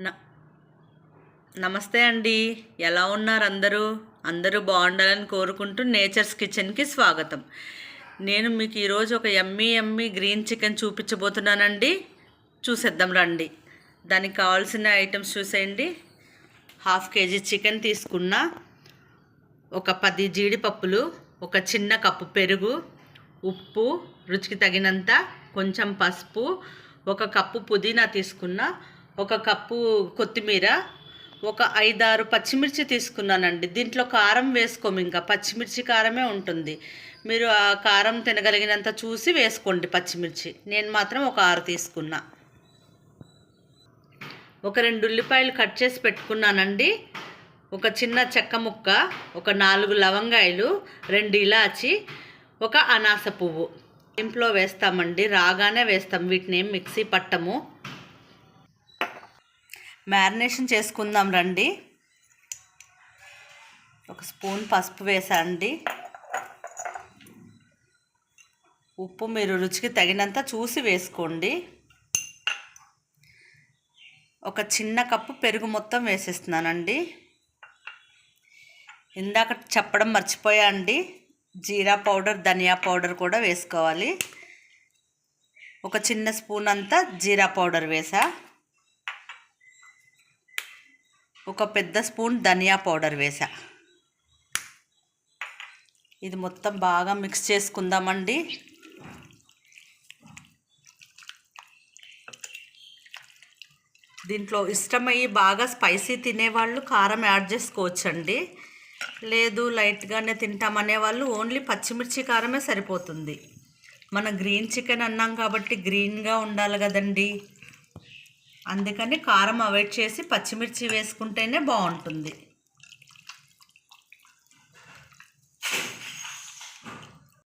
న- నమస్తే అండి. ఎలా ఉన్నారు అందరూ? అందరూ బాగుండాలని కోరుకుంటూ నేచర్స్ కిచెన్కి స్వాగతం. నేను మీకు ఈరోజు ఒక ఎమ్మీ ఎమ్మీ గ్రీన్ చికెన్ చూపించబోతున్నానండి. చూసేద్దాం రండి. దానికి కావాల్సిన ఐటమ్స్ చూసేయండి. హాఫ్ కేజీ చికెన్ తీసుకున్న ఒక పది జీడిపప్పులు ఒక చిన్న కప్పు పెరుగు ఉప్పు రుచికి తగినంత కొంచెం పసుపు ఒక కప్పు పుదీనా తీసుకున్న ఒక కప్పు కొత్తిమీర ఒక ఐదారు పచ్చిమిర్చి తీసుకున్నానండి. దీంట్లో కారం వేసుకోము ఇంకా. పచ్చిమిర్చి కారమే ఉంటుంది. మీరు ఆ కారం తినగలిగినంత చూసి వేసుకోండి పచ్చిమిర్చి. నేను మాత్రం ఒక ఆరు తీసుకున్నా. ఒక రెండు ఉల్లిపాయలు కట్ చేసి పెట్టుకున్నానండి. ఒక చిన్న చెక్క ముక్క ఒక నాలుగు లవంగాయలు రెండు ఇలాచి ఒక అనాస పువ్వు. ఇంట్లో వేస్తామండి. రాగానే వేస్తాం. వీటిని మిక్సీ పట్టము. మ్యారినేషన్ చేసుకుందాం రండి. ఒక స్పూన్ పసుపు వేసండి. ఉప్పు మీరు రుచికి తగినంత చూసి వేసుకోండి. ఒక చిన్న కప్పు పెరుగు మొత్తం వేసేస్తున్నానండి. ఇందాక చెప్పడం మర్చిపోయా అండి. జీరా పౌడర్ ధనియా పౌడర్ కూడా వేసుకోవాలి. ఒక చిన్న స్పూన్ అంతా జీరా పౌడర్ వేసా. ఒక పెద్ద స్పూన్ ధనియా పౌడర్ వేసా ఇది మొత్తం బాగా మిక్స్ చేసుకుందామండి. దీంట్లో ఇష్టమయ్యి బాగా స్పైసీ తినేవాళ్ళు కారం యాడ్ చేసుకోవచ్చండి. లేదు లైట్గానే తింటామనే వాళ్ళు ఓన్లీ పచ్చిమిర్చి కారమే సరిపోతుంది. మన గ్రీన్ చికెన్ అన్నాం కాబట్టి గ్రీన్గా ఉండాలి కదండీ. అందుకని కారం అవాయిడ్ చేసి పచ్చిమిర్చి వేసుకుంటేనే బాగుంటుంది.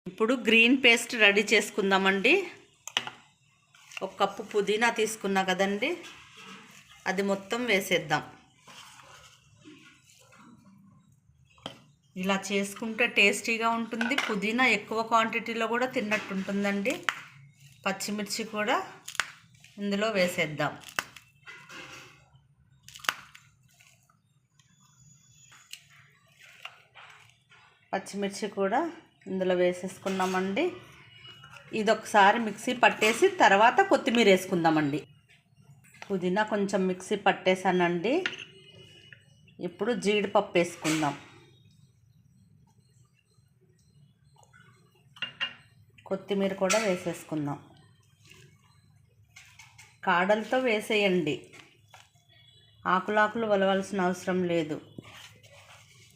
ఇప్పుడు గ్రీన్ పేస్ట్ రెడీ చేసుకుందామండి. ఒక కప్పు పుదీనా తీసుకున్నా కదండి. అది మొత్తం వేసేద్దాం. ఇలా చేసుకుంటే టేస్టీగా ఉంటుంది. పుదీనా ఎక్కువ క్వాంటిటీలో కూడా తిన్నట్టు ఉంటుందండి పచ్చిమిర్చి కూడా ఇందులో వేసేద్దాం. పచ్చిమిర్చి కూడా ఇందులో వేసేసుకున్నామండి. ఇది ఒకసారి మిక్సీ పట్టేసి తర్వాత కొత్తిమీర వేసుకుందామండి. పుదీనా కొంచెం మిక్సీ పట్టేసానండి ఇప్పుడు జీడిపప్పు వేసుకుందాం. కొత్తిమీర కూడా వేసేసుకుందాం. కాడలతో వేసేయండి. ఆకులాకులు వలవలసిన అవసరం లేదు.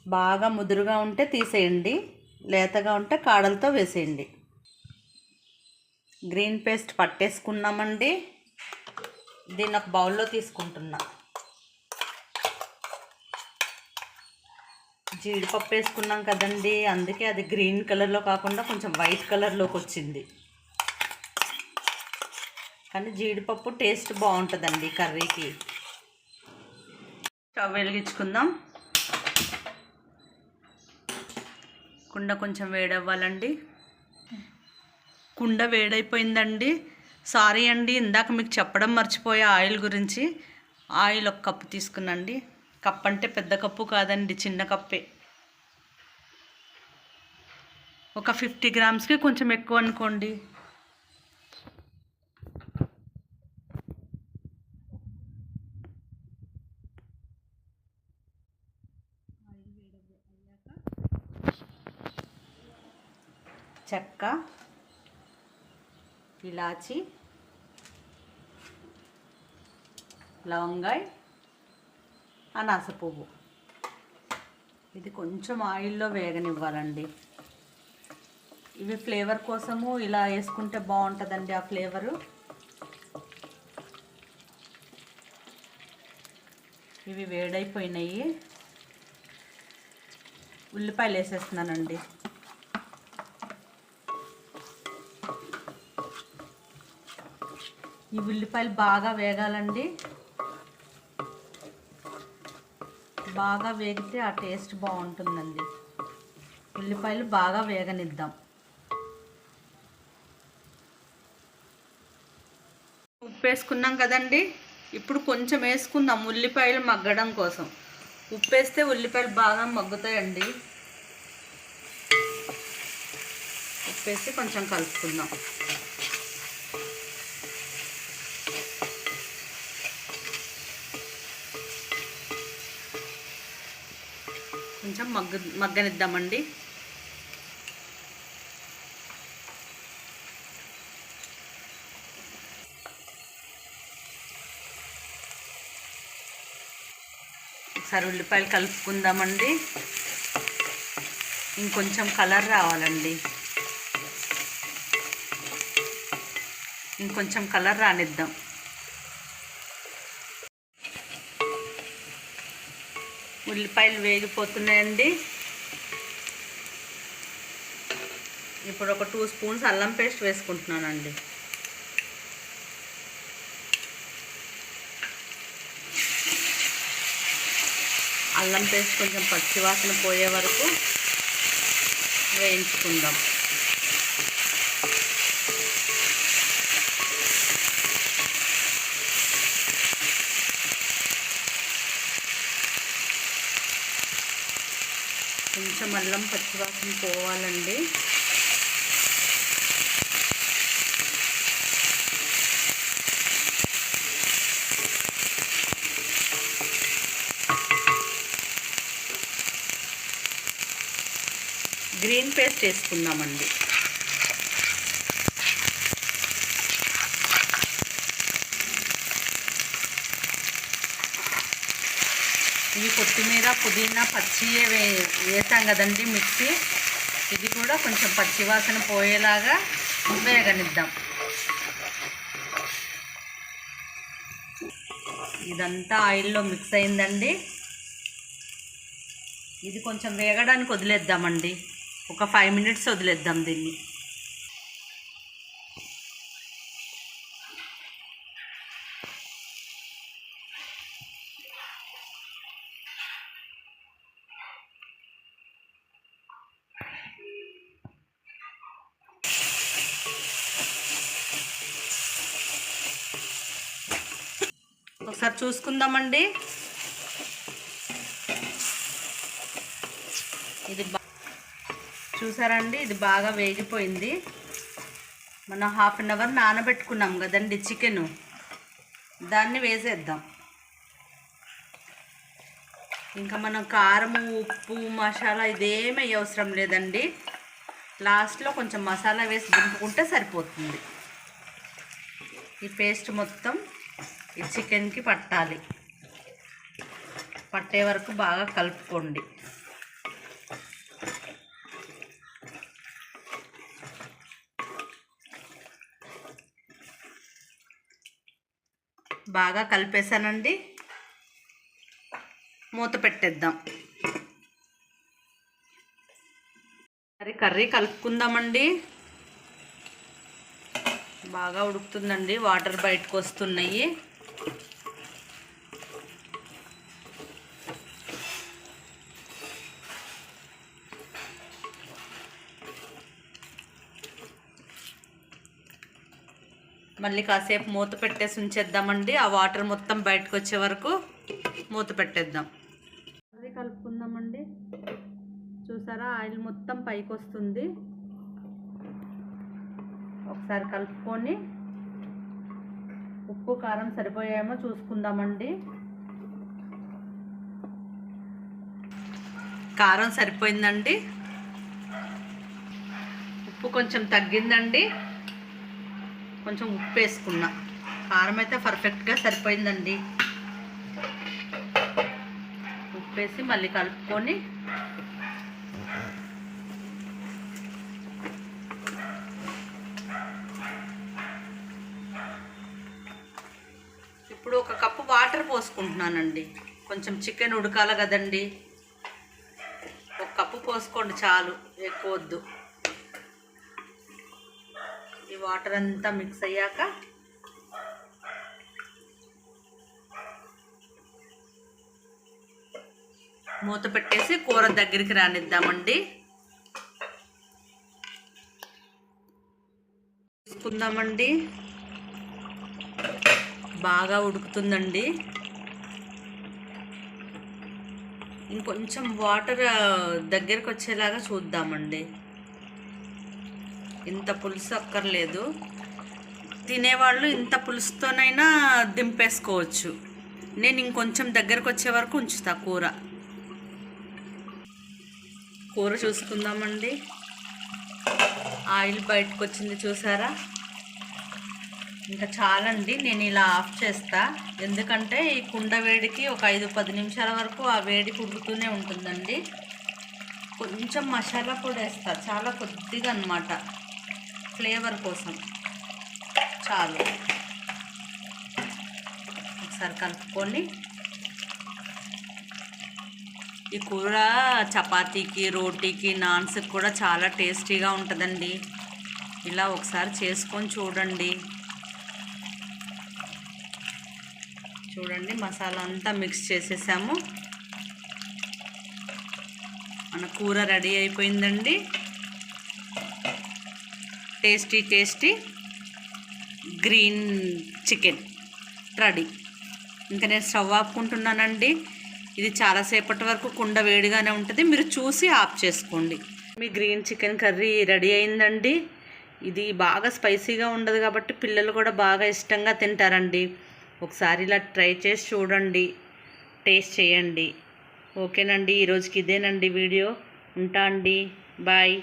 బాగా ముదురుగా ఉంటే తీసేయండి లేతగా ఉంటే కాడలతో వేసేయండి. గ్రీన్ పేస్ట్ పట్టేసుకున్నామండి. దీన్ని ఒక బౌల్లో తీసుకుంటున్నా. జీడిపప్పు వేసుకున్నాం కదండి అందుకే అది గ్రీన్ కలర్లో కాకుండా కొంచెం వైట్ కలర్లోకి వచ్చింది. కానీ జీడిపప్పు టేస్ట్ బాగుంటుందండి కర్రీకి. స్టవ్ వెలిగించుకుందాం. కుండ కొంచెం వేడవ్వాలండి. కుండ వేడైపోయిందండి. సారీ అండి ఇందాక మీకు చెప్పడం మర్చిపోయే ఆయిల్ గురించి. ఆయిల్ ఒక కప్పు తీసుకున్నాండి కప్ అంటే పెద్ద కప్పు కాదండి చిన్న కప్పే. ఒక ఫిఫ్టీ గ్రామ్స్కి కొంచెం ఎక్కువ అనుకోండి. చెక్క ఇలాచి లవంగాయ్ అనాస పువ్వు. ఇది కొంచెం ఆయిల్లో వేగనివ్వాలండి. ఇవి ఫ్లేవర్ కోసము ఇలా వేసుకుంటే బాగుంటుందండి ఆ ఫ్లేవరు. ఇవి వేడైపోయినాయి. ఉల్లిపాయలు వేసేస్తున్నానండి. ఈ ఉల్లిపాయలు బాగా వేగాలండి. బాగా వేగితే ఆ టేస్ట్ బాగుంటుందండి. ఉల్లిపాయలు బాగా వేగనిద్దాం. ఉప్పు వేసుకున్నాం కదండి. ఇప్పుడు కొంచెం వేసుకుందాం ఉల్లిపాయలు మగ్గడం కోసం. ఉప్పు వేస్తే ఉల్లిపాయలు బాగా మగ్గుతాయండి. ఉప్పు వేసి కొంచెం కలుపుకుందాం. కొంచెం మగ్గ మగ్గనిద్దామండి. ఒకసారి ఉల్లిపాయలు కలుపుకుందామండి. ఇంకొంచెం కలర్ రావాలండి. ఇంకొంచెం కలర్ రానిద్దాం. ఉల్లిపాయలు వేగిపోతున్నాయండి. ఇప్పుడు ఒక టూ స్పూన్స్ అల్లం పేస్ట్ వేసుకుంటున్నానండి. అల్లం పేస్ట్ కొంచెం పచ్చివాసన పోయే వరకు వేయించుకుందాం. కొంచెం అల్లం పచ్చివాసన పోవాలండి. గ్రీన్ పేస్ట్ వేసుకుందామండి. కొత్తిమీర పుదీనా పచ్చి వే వేసాం కదండి మిక్సీ. ఇది కూడా కొంచెం పచ్చి వాసన పోయేలాగా వేగనిద్దాం. ఇదంతా ఆయిల్లో మిక్స్ అయిందండి. ఇది కొంచెం వేగడానికి వదిలేద్దామండి. ఒక ఫైవ్ మినిట్స్ వదిలేద్దాం దీన్ని. ఒకసారి చూసుకుందామండి. ఇది బా చూసారండి? ఇది బాగా వేగిపోయింది. మనం హాఫ్ అన్ అవర్ నానబెట్టుకున్నాం కదండి చికెను. దాన్ని వేసేద్దాం. ఇంకా మనం కారం ఉప్పు మసాలా ఇదేమీ అవసరం లేదండి. లాస్ట్లో కొంచెం మసాలా వేసి దింపుకుంటే సరిపోతుంది. ఈ పేస్ట్ మొత్తం ఈ చికెన్కి పట్టాలి. పట్టే వరకు బాగా కలుపుకోండి. బాగా కలిపేసానండి మూత పెట్టేద్దాం. మరి కర్రీ కలుపుకుందామండి. బాగా ఉడుకుతుందండి వాటర్ బయటకు వస్తున్నాయి. మళ్ళీ కాసేపు మూత పెట్టేసి ఉంచేద్దామండి. ఆ వాటర్ మొత్తం బయటకు వచ్చే వరకు మూత పెట్టేద్దాం. అది కలుపుకుందామండి. చూసారా? ఆయిల్ మొత్తం పైకి వస్తుంది. ఒకసారి కలుపుకొని ఉప్పు కారం సరిపోయామో చూసుకుందామండి. కారం సరిపోయిందండి. ఉప్పు కొంచెం తగ్గిందండి. కొంచెం ఉప్పు వేసుకున్నా కారం అయితే పర్ఫెక్ట్గా సరిపోయిందండి. ఉప్పు వేసి మళ్ళీ కలుపుకొని ఇప్పుడు ఒక కప్పు వాటర్ పోసుకుంటున్నానండి. కొంచెం చికెన్ ఉడకాలి కదండి. ఒక కప్పు పోసుకోండి చాలు ఎక్కువ వద్దు. వాటర్ అంతా మిక్స్ అయ్యాక మూత పెట్టేసి కూర దగ్గరికి రానిద్దామండి. తీసుకుందామండి. బాగా ఉడుకుతుందండి. ఇంకొంచెం వాటర్ దగ్గరకు వచ్చేలాగా చూద్దామండి. ఇంత పులుసు అక్కర్లేదు. తినేవాళ్ళు ఇంత పులుసుతోనైనా దింపేసుకోవచ్చు. నేను ఇంకొంచెం దగ్గరకు వచ్చే వరకు ఉంచుతా కూర. కూర చూసుకుందామండి. ఆయిల్ బయటకు వచ్చింది చూసారా? ఇంకా చాలండి నేను ఇలా ఆఫ్ చేస్తా. ఎందుకంటే ఈ కుండ వేడికి ఒక ఐదు పది నిమిషాల వరకు ఆ వేడి కుడుతూనే ఉంటుందండి. కొంచెం మసాలా పొడి వేస్తా చాలా కొద్దిగా అనమాట ఫ్లేవర్ కోసం. చాలు. ఒకసారి కలుపుకొని ఈ కూర చపాతీకి రోటీకి నాన్స్కి కూడా చాలా టేస్టీగా ఉంటుందండి. ఇలా ఒకసారి చేసుకొని చూడండి. చూడండి మసాలా అంతా మిక్స్ చేసేసాము. మన కూర రెడీ అయిపోయిందండి. Tasty tasty green chicken ready. ఇంకా నేను స్టవ్ ఆపుకుంటున్నానండి. ఇది చాలాసేపటి వరకు కుండ వేడిగానే ఉంటుంది. మీరు చూసి ఆఫ్ చేసుకోండి. మీ గ్రీన్ చికెన్ కర్రీ రెడీ అయిందండి. ఇది బాగా స్పైసీగా ఉండదు కాబట్టి పిల్లలు కూడా బాగా ఇష్టంగా తింటారండి. ఒకసారి ఇలా ట్రై చేసి చూడండి. టేస్ట్ చేయండి. ఓకేనండి. ఈరోజుకి ఇదేనండి వీడియో. ఉంటా అండి. బాయ్.